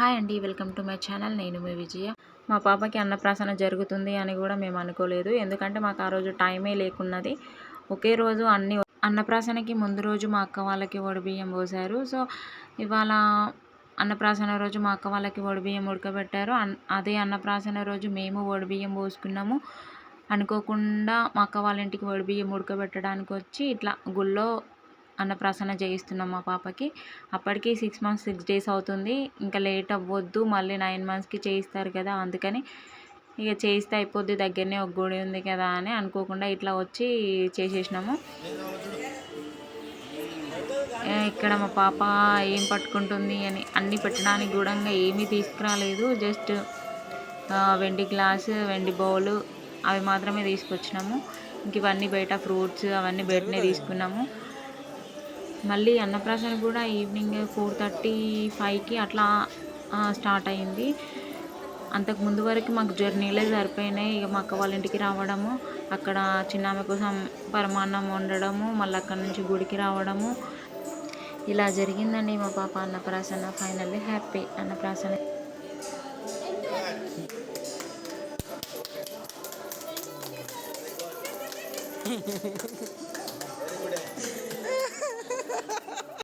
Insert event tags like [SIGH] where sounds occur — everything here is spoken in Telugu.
హాయ్ అండి వెల్కమ్ టు మై ఛానల్. నేను మీ విజయ. మా పాపకి అన్నప్రాసన జరుగుతుంది అని కూడా మేము అనుకోలేదు. ఎందుకంటే మాకు ఆ రోజు టైమే లేకున్నది. ఒకే రోజు అన్ని అన్నప్రాసనకి ముందు రోజు మా అక్క వాళ్ళకి బియ్యం పోసారు. సో ఇవాళ అన్నప్రాసన రోజు మా అక్క వాళ్ళకి బియ్యం ఉడకబెట్టారు. అన్ అదే అన్నప్రాసన రోజు మేము బియ్యం పోసుకున్నాము. అనుకోకుండా మా అక్క వాళ్ళ ఇంటికి బియ్యం ఉడకబెట్టడానికి వచ్చి ఇట్లా గుళ్ళో అన్నప్రాసన చేయిస్తున్నాం మా పాపకి. అప్పటికి సిక్స్ మంత్స్ సిక్స్ డేస్ అవుతుంది. ఇంకా లేట్ అవ్వద్దు. మళ్ళీ నైన్ మంత్స్కి చేయిస్తారు కదా. అందుకని ఇక చేయిస్తే అయిపోద్ది. దగ్గరనే ఒక గుడి ఉంది కదా అని అనుకోకుండా ఇట్లా వచ్చి చేసేసినాము. ఇక్కడ మా పాప ఏం పట్టుకుంటుంది అని అన్ని పెట్టడానికి కూడా ఏమీ తీసుకురాలేదు. జస్ట్ వెండి గ్లాస్ వెండి బౌల్ అవి మాత్రమే తీసుకొచ్చినాము. ఇంక ఇవన్నీ బయట ఫ్రూట్స్ అవన్నీ బయటనే తీసుకున్నాము. మళ్ళీ అన్నప్రాసన కూడా ఈవినింగ్ ఫోర్ థర్టీ ఫైవ్కి అట్లా స్టార్ట్ అయింది. అంతకు ముందు వరకు మాకు జర్నీలే సరిపోయినాయి. ఇక మా అక్క వాళ్ళ ఇంటికి రావడము అక్కడ చిన్న ఆమె కోసం పరమాన్నం వండడము మళ్ళీ అక్కడ నుంచి గుడికి రావడము. ఇలా జరిగిందండి మా పాప అన్నప్రాసన. ఫైనల్లీ హ్యాపీ అన్నప్రాసన. [LAUGHS]